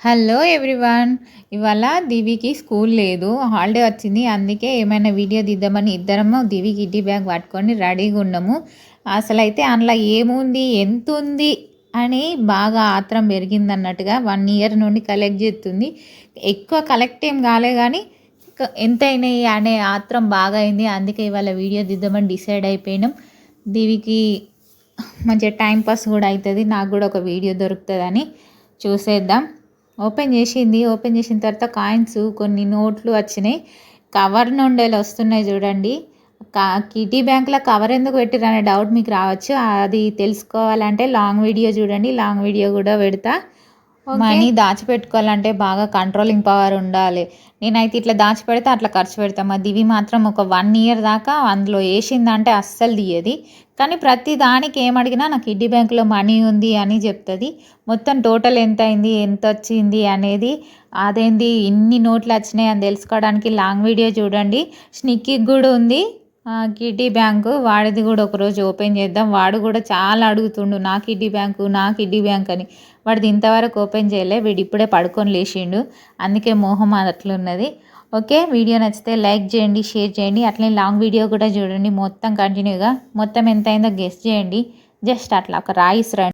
Hello everyone. ఇవాళ దివికి school లేదు holiday వచ్చింది. అందుకే ఏమైనా వీడియో తీద్దామని ఇద్దరము దివి కిడ్డీ బ్యాగ్ పట్టుకొని రెడీగా ఉన్నాము. అసలు అయితే అందులో ఏముంది ఎంత ఉంది అని బాగా ఆత్రం పెరిగింది అన్నట్టుగా వన్ ఇయర్ నుండి కలెక్ట్ చేస్తుంది. ఎక్కువ కలెక్ట్ ఏం కాలే కానీ ఎంత అయినాయి అనే ఆత్రం బాగా అయింది. అందుకే ఇవాళ వీడియో తీద్దామని డిసైడ్ అయిపోయినాం. దివికి మంచిగా టైం పాస్ కూడా అవుతుంది. నాకు కూడా ఒక వీడియో దొరుకుతుందని చూసేద్దాం. ఓపెన్ చేసింది. ఓపెన్ చేసిన తర్వాత కాయిన్స్ కొన్ని నోట్లు వచ్చినాయి. కవర్ నుండేలు వస్తున్నాయి చూడండి. కా కిటీ బ్యాంక్లో కవర్ ఎందుకు పెట్టిర్రు అనే డౌట్ మీకు రావచ్చు. అది తెలుసుకోవాలంటే లాంగ్ వీడియో చూడండి. లాంగ్ వీడియో కూడా పెడతా. మనీ దాచిపెట్టుకోవాలంటే బాగా కంట్రోలింగ్ పవర్ ఉండాలి. నేనైతే ఇట్లా దాచిపెడితే అట్లా ఖర్చు పెడతాం. మా దివి మాత్రం ఒక వన్ ఇయర్ దాకా అందులో వేసిందంటే అస్సలు తీయది. కానీ ప్రతి దానికి ఏం అడిగినా నాకు కిడ్డీ బ్యాంక్లో మనీ ఉంది అని చెప్తుంది. మొత్తం టోటల్ ఎంత అయింది ఎంత వచ్చింది అనేది అదేంది ఇన్ని నోట్లు వచ్చినాయి అని తెలుసుకోవడానికి లాంగ్ వీడియో చూడండి. స్నిక్కి కూడా ఉంది. కిడ్డీ బ్యాంకు వాడిది కూడా ఒకరోజు ఓపెన్ చేద్దాం. వాడు కూడా చాలా అడుగుతుండు నా కిడ్డీ బ్యాంకు నా కిడ్డీ బ్యాంక్ అని. వాడిది ఇంతవరకు ఓపెన్ చేయలే వీడు ఇప్పుడే పడుకొని లేచిండు. అందుకే మోహం అట్లున్నది. ఓకే వీడియో నచ్చితే లైక్ చేయండి షేర్ చేయండి. అట్లనే లాంగ్ వీడియో కూడా చూడండి. మొత్తం కంటిన్యూగా మొత్తం ఎంత అయిందో గెస్ట్ చేయండి. జస్ట్ అట్లా ఒక రాయిస్ రండి.